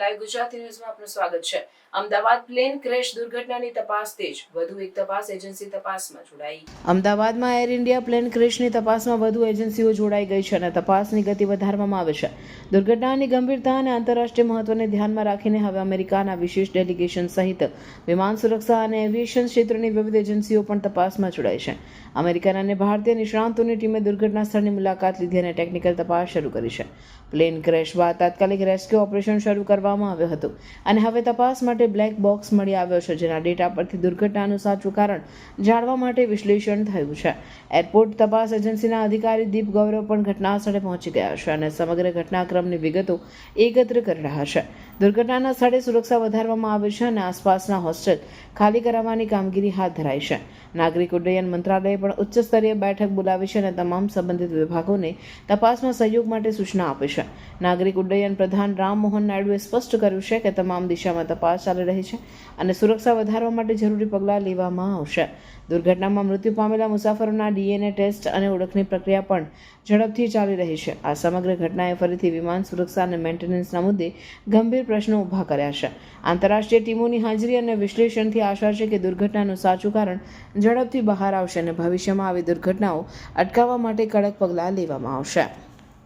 Live Gujarati ન્યૂઝમાં આપનું સ્વાગત છે. અમદાવાદ પ્લેન ક્રેશ દુર્ઘટનાની તપાસ તેજ. વધુ એક તપાસ એજન્સી તપાસમાં જોડાઈ. અમદાવાદમાં એર ઇન્ડિયા પ્લેન ક્રેશની તપાસમાં વધુ એજન્સીઓ જોડાઈ ગઈ છે અને તપાસની ગતિ વધારવામાં આવે છે. દુર્ઘટનાની ગંભીરતા અને આંતરરાષ્ટ્રીય મહત્વને ધ્યાનમાં રાખીને હવે અમેરિકાના વિશેષ ડેલિગેશન સહિત વિમાન સુરક્ષા અને એવિએશન ક્ષેત્રની વિવિધ એજન્સીઓ પણ તપાસમાં જોડાઈ છે. અમેરિકાના અને ભારતીય નિષ્ણાંતોની ટીમે દુર્ઘટના સ્થળની મુલાકાત લીધી અને ટેકનિકલ તપાસ શરૂ કરી છે. પ્લેન ક્રેશ બાદ તાત્કાલિક રેસ્ક્યુ ઓપરેશન શરૂ કરવામાં આવ્યો હતો. અને હવે તપાસ માટે બ્લેક બોક્સ મળી આવ્યો છે, જેના ડેટા પરથી દુર્ઘટનાનું સાચું કારણ જાણવા માટે વિશ્લેષણ થયું છે. એરપોર્ટ તપાસ એજન્સીના અધિકારી દીપ ગૌરવ પણ ઘટના સ્થળે પહોંચી ગયા છે અને સમગ્ર ઘટનાક્રમની વિગતો એકત્ર કરી રહ્યા છે. દુર્ઘટનાના સ્થળે સુરક્ષા વધારવામાં આવી છે અને આસપાસના હોસ્ટેલ ખાલી કરાવવાની કામગીરી હાથ ધરાઈ છે. નાગરિક ઉડ્ડયન મંત્રાલયે પણ ઉચ્ચ સ્તરીય બેઠક બોલાવી છે અને તમામ સંબંધિત વિભાગોને તપાસમાં સહયોગ માટે સૂચના આપી છે. નાગરિક ઉડ્ડયન પ્રધાન રામ મોહન નાયડુએ સ્પષ્ટ કર્યું છે કે તમામ દિશામાં તપાસ ચાલી રહી છે અને સુરક્ષા વધારવા માટે જરૂરી પગલાં લેવામાં આવશે. દુર્ઘટનામાં મૃત્યુ પામેલા મુસાફરોના ડીએનએ ટેસ્ટ અને ઓળખની પ્રક્રિયા પણ ઝડપથી ચાલી રહી છે. આ સમગ્ર ઘટનાએ ફરીથી વિમાન સુરક્ષા અને મેન્ટેનન્સના મુદ્દે ગંભીર પ્રશ્નો ઊભા કર્યા છે. આંતરરાષ્ટ્રીય ટીમોની હાજરી અને વિશ્લેષણથી આશા છે કે દુર્ઘટનાનું સાચું કારણ ઝડપથી બહાર આવશે અને ભવિષ્યમાં આવી દુર્ઘટનાઓ અટકાવવા માટે કડક પગલાં લેવામાં આવશે.